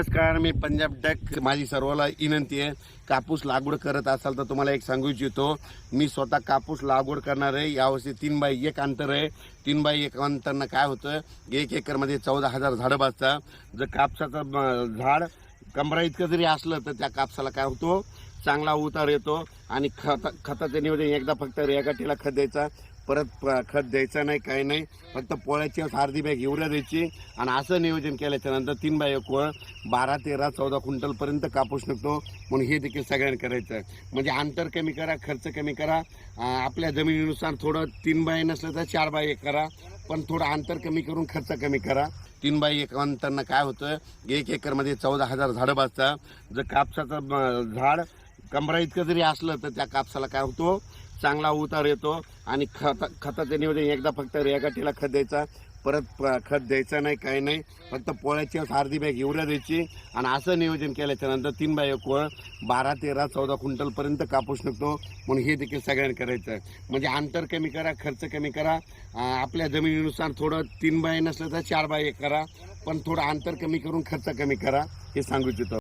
नमस्कार मी पंजाब डक माझी सर्वाला विनंती आहे. कापूस लागवड करत असाल तर तुम्हाला एक सांगू इच्छितो मी स्वतः कापूस लागवड करणार आहे. यावर्षी तीन बाय एक अंतर आहे. तीन बाय एक अंतरनं काय होतं? एक एकरमध्ये चौदा हजार झाडं बसतात. जर कापसाचं झाड कमरा इतकं जरी असलं तर त्या कापसाला काय होतो? चांगला उतार येतो आणि खत खताचं नियोजन एकदा फक्त रेगाटीला खत द्यायचा. परत प- खत द्यायचं नाही काही नाही. फक्त पोळ्याची अर्धी बॅग युरिया द्यायची आणि असं नियोजन केल्याच्यानंतर तीन बाय एक वर बारा तेरा चौदा क्विंटलपर्यंत कापूस निघतो. म्हणून हे देखील सगळ्यांनी करायचं. म्हणजे अंतर कमी करा खर्च कमी करा. आपल्या जमिनीनुसार थोडं तीन बाय नसलं तर चार बाय एक करा. पण थोडं अंतर कमी करून खर्च कमी करा. तीन बाय एक अंतरनं काय होतं? एक एकरमध्ये चौदा हजार झाडं बसतं जर कापसाचं झाड कमरा इतकं जरी असलं तर त्या कापसाला काय होतो? चांगला उतार येतो आणि खत खताचं नियोजन एकदा फक्त रेगाटीला खत द्यायचा परत प- खत द्यायचं नाही काही नाही. फक्त पोळ्याची अर्धी बॅग हिवऱ्या द्यायची आणि असं नियोजन केल्याच्यानंतर तीन बाय एक वर बारा तेरा चौदा क्विंटलपर्यंत कापूस निघतो म्हणून हे देखील सगळ्यांनी करायचं आहे. म्हणजे अंतर कमी करा खर्च कमी करा. आपल्या जमिनीनुसार थोडं तीन बाय नसलं तर चार बाय एक करा. पण थोडं अंतर कमी करून खर्च कमी करा हे सांगू इच्छितो.